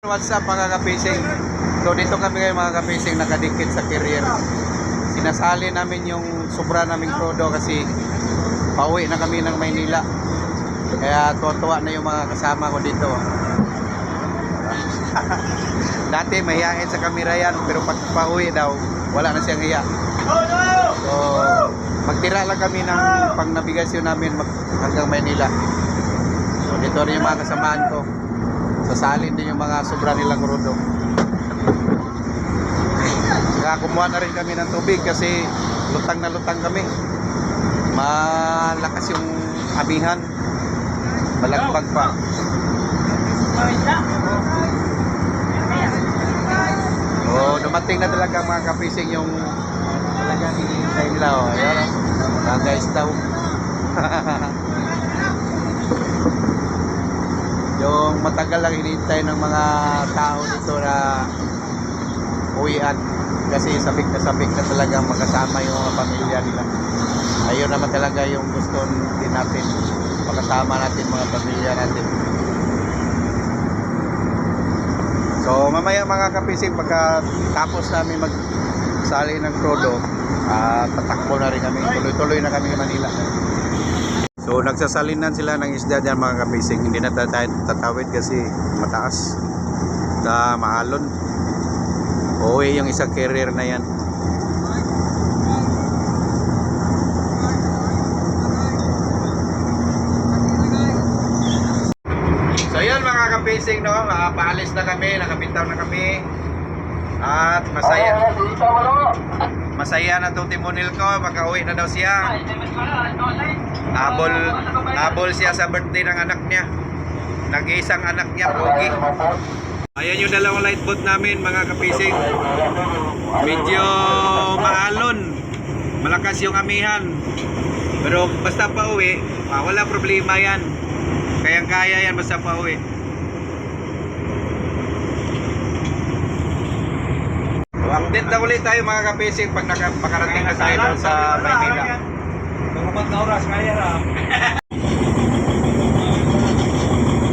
What's up mga kapising? So dito kami ngayon mga kapising nakadikit sa career. Sinasali namin yung sobra naming prodo kasi pauwi na kami ng Maynila. Kaya tuwa na yung mga kasama ko dito. Dati mahihain sa kamera yan pero pag pauwi daw wala na siyang hiya. So magtira lang kami ng pang nabigasyon namin hanggang Maynila. So dito rin yung mga kasamaan ko. Sasalin din yung mga sobra nilang rudo. Saka kumuha na rin kami ng tubig kasi lutang na lutang kami. Malakas yung amihan. Balagbag pa. Oh, dumating na talaga mga kapising yung talagang hinihintay nila. Oh, ayan. Oh. guys daw. yung matagal lang hinihintay ng mga tao dito na uwian. Kasi sabik na sabik na talaga magkasama yung mga pamilya nila. Ayun naman talaga yung gusto din natin. Makasama natin mga pamilya natin. So mamaya mga kapising pagkatapos namin magsali ng Prodo ah tatakbo na rin kami. Tuloy-tuloy na kami Manila So nagsasalinan sila ng isda dyan mga kapising. Hindi na tayo tatawid kasi mataas. Na maalon. Uwi yung isang carrier na yan. So yan mga kapising no, Ah, paalis na kami, nakabitaw na kami. At masaya. Masaya na tong timonil ko, makauwi na daw siya. Habol, habol siya sa birthday ng anak niya. Nag-iisang anak niya, Pogi. Ayan yung dalawang light boat namin, mga kapising. Medyo maalon. Malakas yung amihan. Pero basta pa uwi, ah, wala problema yan. Kayang kaya yan basta pa uwi. So, update na ulit tayo mga kapising pag nakapakarating na tayo sa Maynila. Tumapat na oras, kaya na.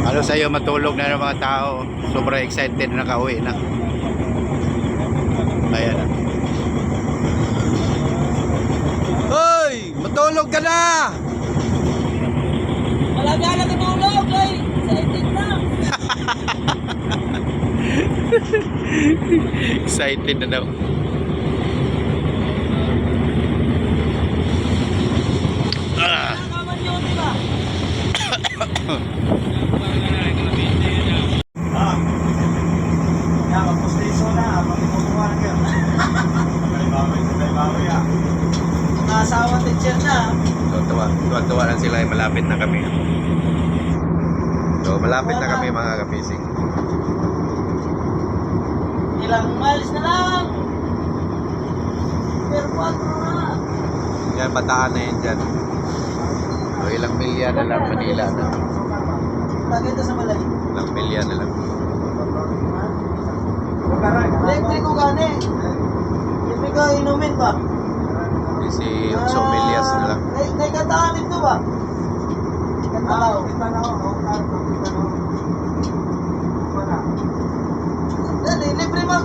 Ano sa iyo matulog na ng mga tao. Sobrang excited na nakauwi na. Ayan na. Hoy! Matulog ka na! Wala ka na katulog, ay! Excited na! excited na daw. Ah! Nakaman yun, di ba? Ah. Magpustiso na. Na ka. Sabay-baway, sabay-baway ah. Mga asawa teacher na. Tuwa, tuwa, tuwa lang sila ay malapit na kami. So malapit na kami mga kapising. Ilang miles na lang. Pero 4 na. Yan, bataan na yan dyan. So ilang milya na lang Manila na. Lagay ito sa malay. Ilang milya na lang. Electric ko gani. Electric ko inumin ba? Si Utso Milyas na lang. Nay kantahan dito ba? Kantahan. Dali, libre man.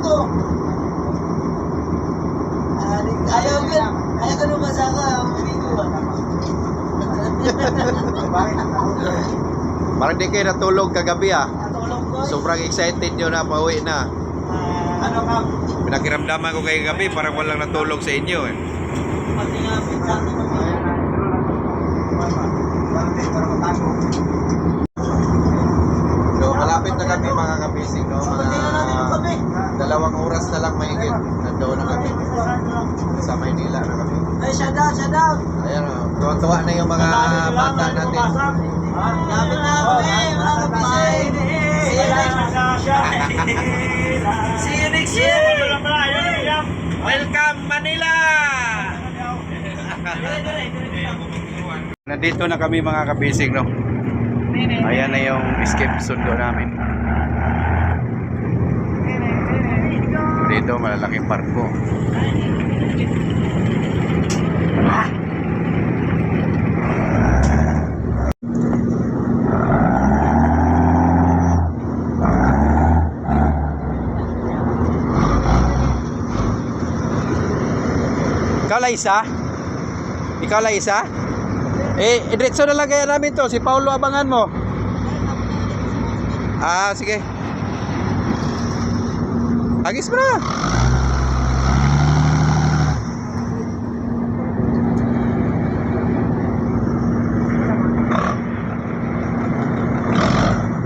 Ah, di- Ayaw ka, ayaw ka nung masaka, umigo ba? Parang di kayo natulog kagabi ah. Ko. Sobrang excited nyo na pauwi na. Ano ka? Pinakiramdaman ko kay gabi parang walang natulog sa inyo eh. pati nga pinsan ko. So malapit na kami mga kapising no. Mga dalawang oras na lang mahigit. Nandoon na kami. Sa Maynila na kami. Ay, shout out, shout out. Ayan o. Tuwa-tuwa na yung mga bata natin. Lapit na kami, mga kapisay. See you next, see you next year. Welcome Manila! Nandito na kami mga kabising no. Ayan na yung escape sundo namin. Dito malalaking barko. Lang isa? Ikaw lang isa? Eh, diretso na lang kaya namin to. Si Paulo abangan mo. Ah, sige. Agis mo na.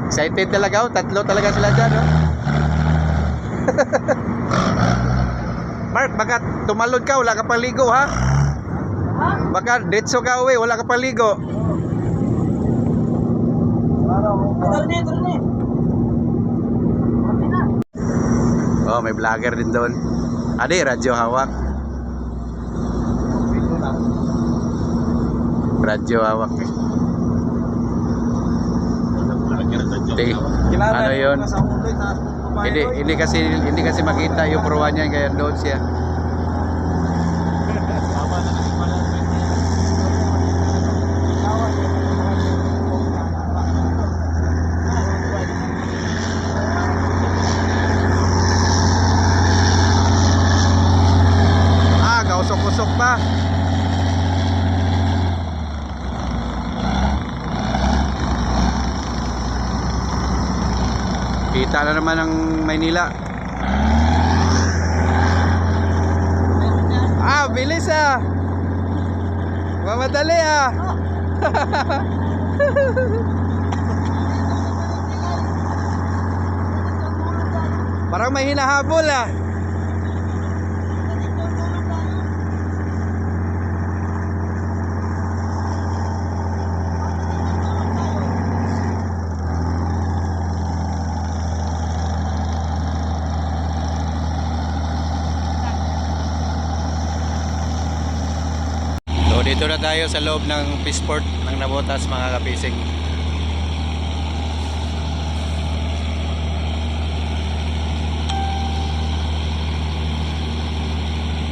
Excited talaga oh. Tatlo talaga sila dyan, oh. Mark, baka tumalon ka, wala ka paligo, ha? Baka diretso ka uwi, wala ka tara na. Oh, may vlogger din doon. Adi, radyo hawak. Radyo hawak. Di, ano yun? Hindi, hindi kasi hindi kasi makita yung pruwan niya kaya doon siya. Ah, kausok-usok pa. Kita na naman ang Maynila. Ah, bilis ah. Mamadali ah. Parang may hinahabol ah. Dito na tayo sa loob ng Peaceport ng Nabotas mga kapising.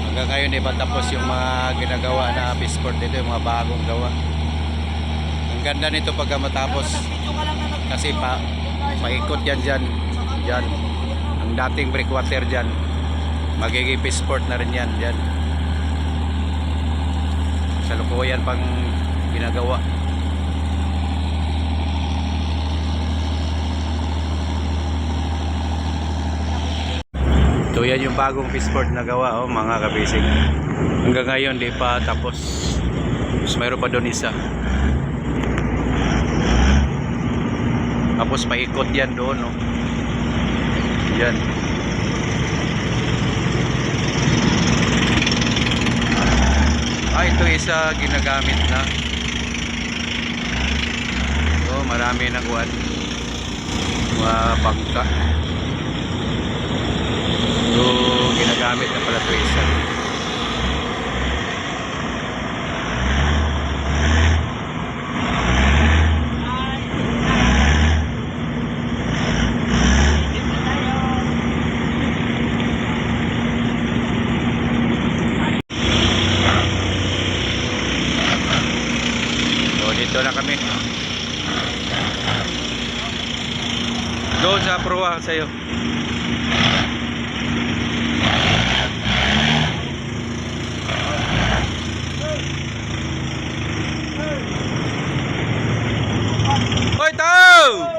Hanggang ngayon di tapos yung mga ginagawa na Peaceport dito, yung mga bagong gawa. Ang ganda nito pagka matapos kasi pa paikot yan dyan, dyan. Ang dating breakwater dyan, magiging Peaceport na rin yan dyan sa lukuyan pang ginagawa. Ito yan yung bagong fishport na gawa oh, mga kabisig. Hanggang ngayon di pa tapos. Tapos mayroon pa doon isa. Tapos paikot yan doon oh. yan Ah, ito isa ginagamit na. Oh, marami na kuwan. Mga bangka. So, ginagamit na pala ito isa. So, dito na kami. Doon sa proa sa'yo. Hoy, tao!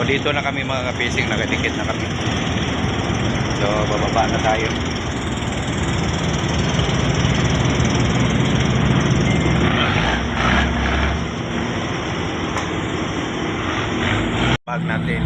So dito na kami mga kapising, nakatikit na kami. So bababa na tayo. Bag natin.